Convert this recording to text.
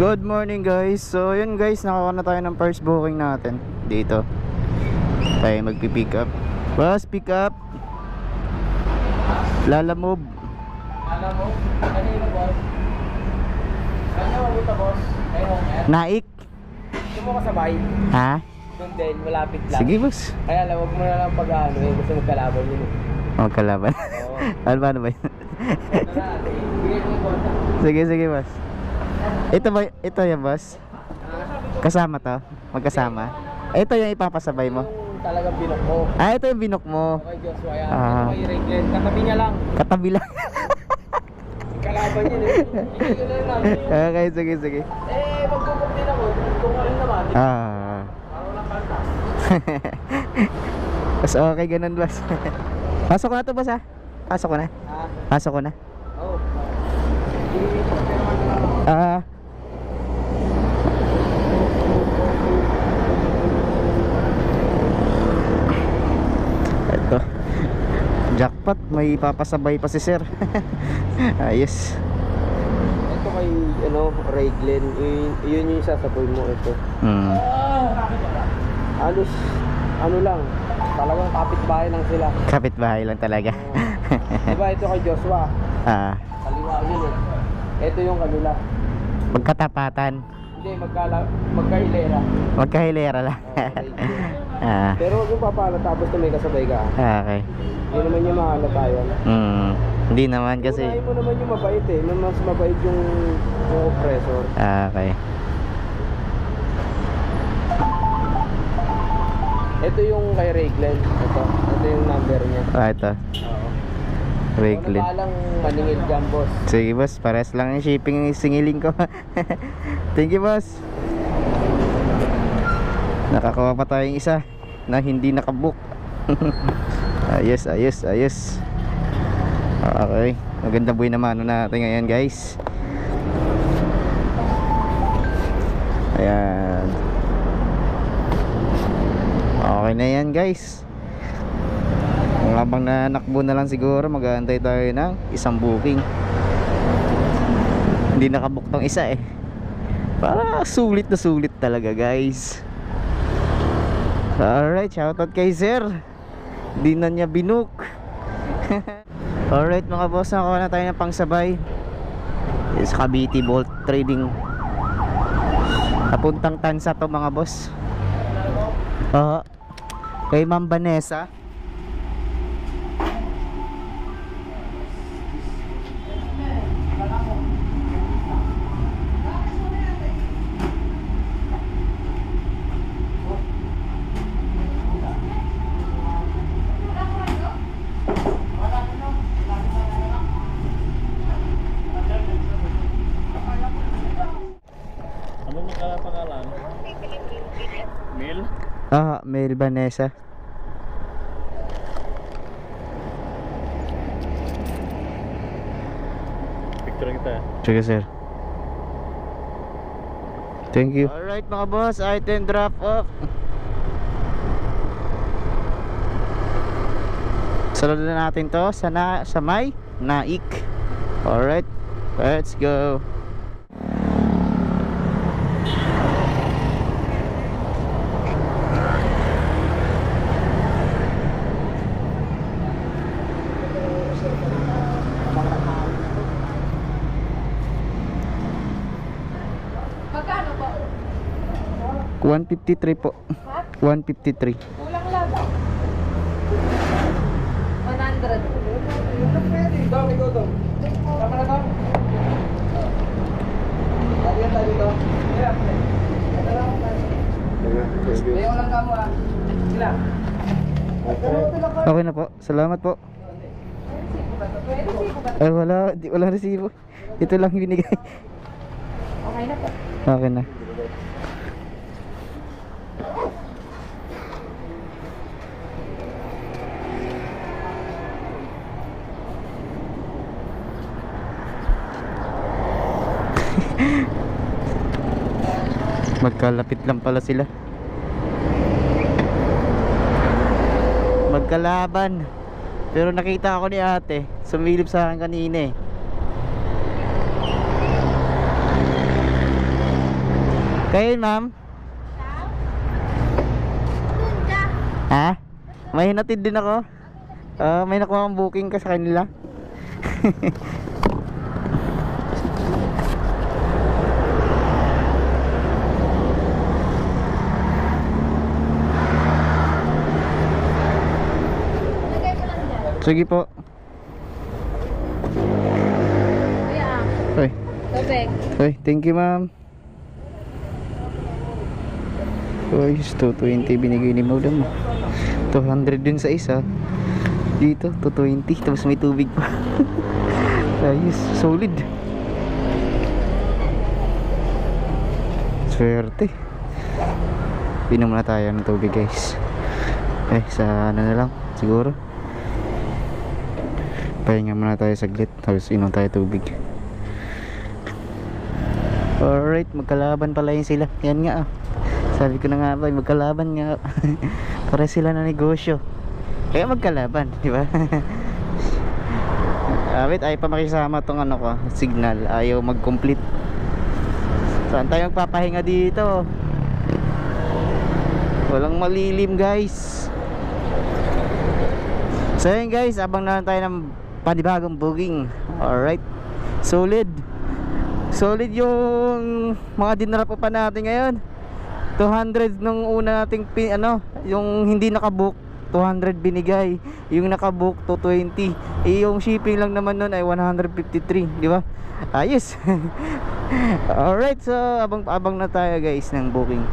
Good morning guys. So yun guys, nakakuha na tayo ng first booking natin dito. Tayo magpi-pick up. Boss, pick up. Lala move. Alam mo, kanino boss? Kanya mabuta boss? Kay Homer? Naik. Gusto mo kasabay? Ha? Doon din, malapit lang. Sige boss. Kaya lang, huwag mo na lang pag-ano eh. Gusto magkalaban yun eh. Magkalaban. Oo. ano ba ano ba yun? Sige, sige boss. Ito ba, ito yan boss? Kasama to? Magkasama? Ito yung ipapasabay mo? Yung talagang binok ko. Ah, ito yung binok mo. Okay, Joshua yan. Ah. Ito kay Reglen. Katabi niya lang. Katabi lang. Kalaban yun eh. Okay, sige, sige. Eh, magkukot din ako. Rin naman. Ah. Parang lang kanta. Mas okay ganun boss. Pasok ko na to boss ha. Pasok ko na. Ha? Pasok ko na. Oo. Lang. Ah. Ito. Jackpot, may papasabay pa si sir. Ayos. Ito kay, ano, Reglen. Yun, yun yung sasaboy mo ito. Hmm. Halos, ano lang, talagang kapitbahay lang sila. Kapitbahay lang talaga. Diba ito kay Joshua, ah, kaliwa yun eh. Ito yung kanila. Magkatapatan. Hindi, magkala, magkahilera. Magkahilera lang. ah, Pero kung papala tapos na may kasabay ka, okay. yun naman yung mahalata yun. Hmm. Hindi naman kasi. Unahin mo naman yung mabait eh. Mas mabait yung, yung oppressor. Ah, okay. Ito yung kay Reglen. Ito. Ito yung number niya. Ah, ito. Oo. Reglen. Ano lang maningil dyan, boss. Sige boss, pares lang yung shipping yung singiling ko. Thank you boss. Nakakuha pa tayong isa na hindi nakabook. ayos, ayos, ayos. Okay, maganda buhay naman ano natin ngayon guys. Ayan. Okay na yan guys. Kung habang nanakbo na lang siguro mag-aantay tayo ng isang booking. Hindi nakabook tong isa eh. Para sulit na sulit talaga guys. Alright, shoutout kay sir. Hindi na niya binook Alright mga boss, nakakuha na tayo ng pangsabay. Is Cavite Bolt Trading. Papuntang Tansa to mga boss. Oo Kay Ma'am Vanessa Ano yung pangalan? Mil? Ah, Mel Vanessa. Picture kita. Sige, sir. Thank you. Alright mga boss, item drop off. Sunod na natin to sa, na, sa may naik. Alright, let's go. 153 po. 153. Kulang lang. 100. Dong, ikaw dong. Tama na dong. Tadi yan, tadi dong. Ngayon lang kamo ah. Sila. Okay na po. Salamat po. Ay wala, di wala resibo. Ito lang binigay. Okay na po. Okay na. Magkalapit lang pala sila. Magkalaban. Pero nakita ako ni ate, sumilip sa akin kanina eh. Kayo, ma'am? Ha? May hinatid din ako. Ah, may nakuha booking ka sa kanila. Lagay ko lang dyan. Sige po. Uy, tubig. uy, thank you, ma'am. Uy, 220 binigay ni Madam. 200 din sa isa. Dito, 220. Tapos may tubig pa. Ayos, solid. Swerte. Inom na tayo ng tubig guys. Eh, sa ano na lang, siguro. Pahinga muna tayo saglit. Tapos inom tayo tubig. Alright, magkalaban pala yun sila. Yan nga. ah. Sabi ko na nga ba, magkalaban nga. Para sila na negosyo. Kaya magkalaban, di ba? Awit, ay pa makisama tong ano ko, signal. Ayaw mag-complete. Saan tayo magpapahinga dito? Walang malilim guys. So yun guys, abang na tayo ng panibagong booking. Alright. Solid. Solid yung mga dinarap pa natin ngayon. 200 nung una nating ano, yung hindi nakabook 200 binigay. Yung nakabook 220. Eh yung shipping lang naman nun ay 153, di ba? Ayos. Alright, so abang abang na tayo guys ng booking.